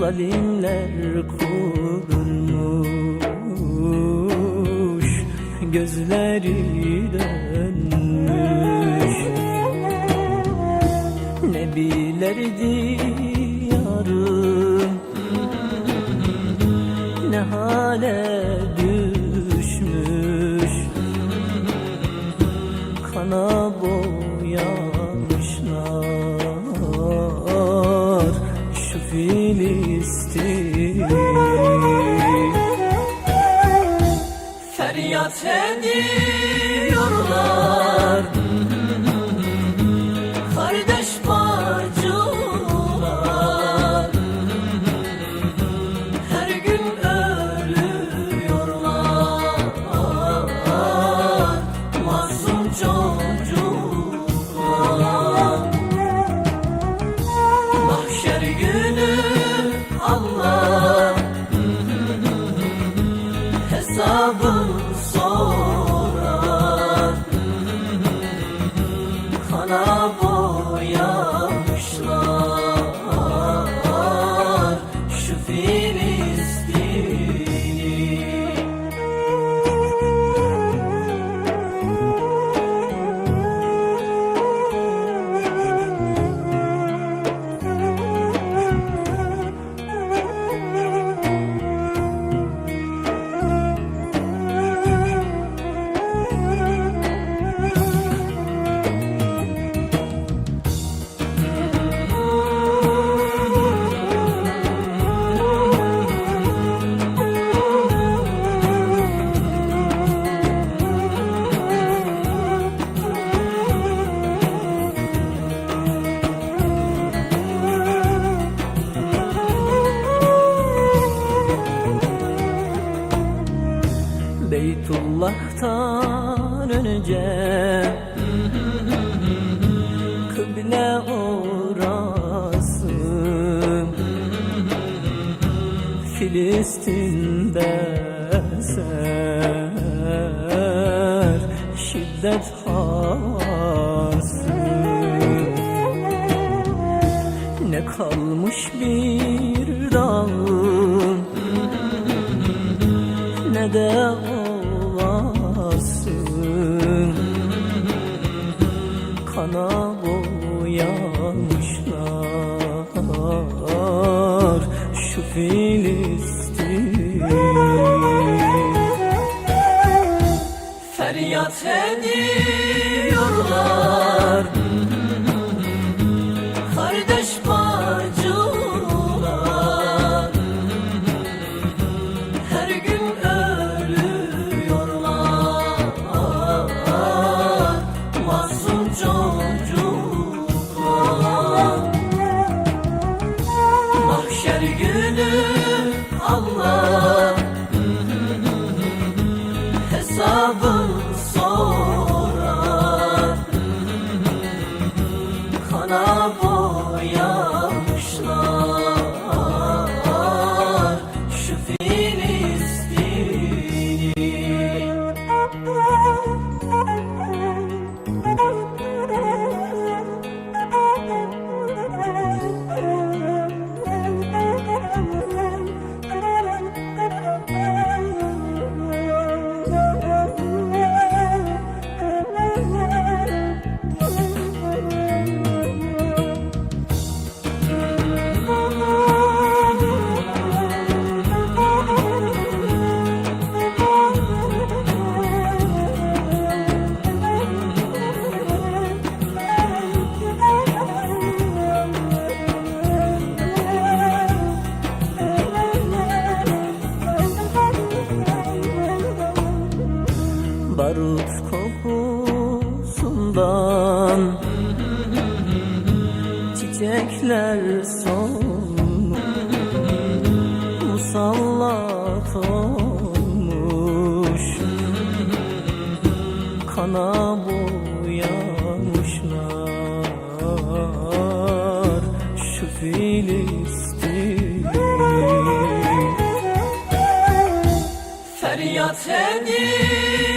zalimler kurmuş Gözleri dönmüş. Ne bilerdi yarım Ne hale düşmüş. Kana boyamışlar Çocuklar Mahşer günü Allah. Hesabını sorar Beytullah'tan önce. Kıble orası Filistin'de eser Şiddet hası Ne kalmış bir dağın? Ne de Kana boyamışlar şu Filistin. Feryat ediyorlar Baba Çiçekler solmuş Musallat olmuş. Kana boyamışlar Şu Filistin Feryat ediyorlar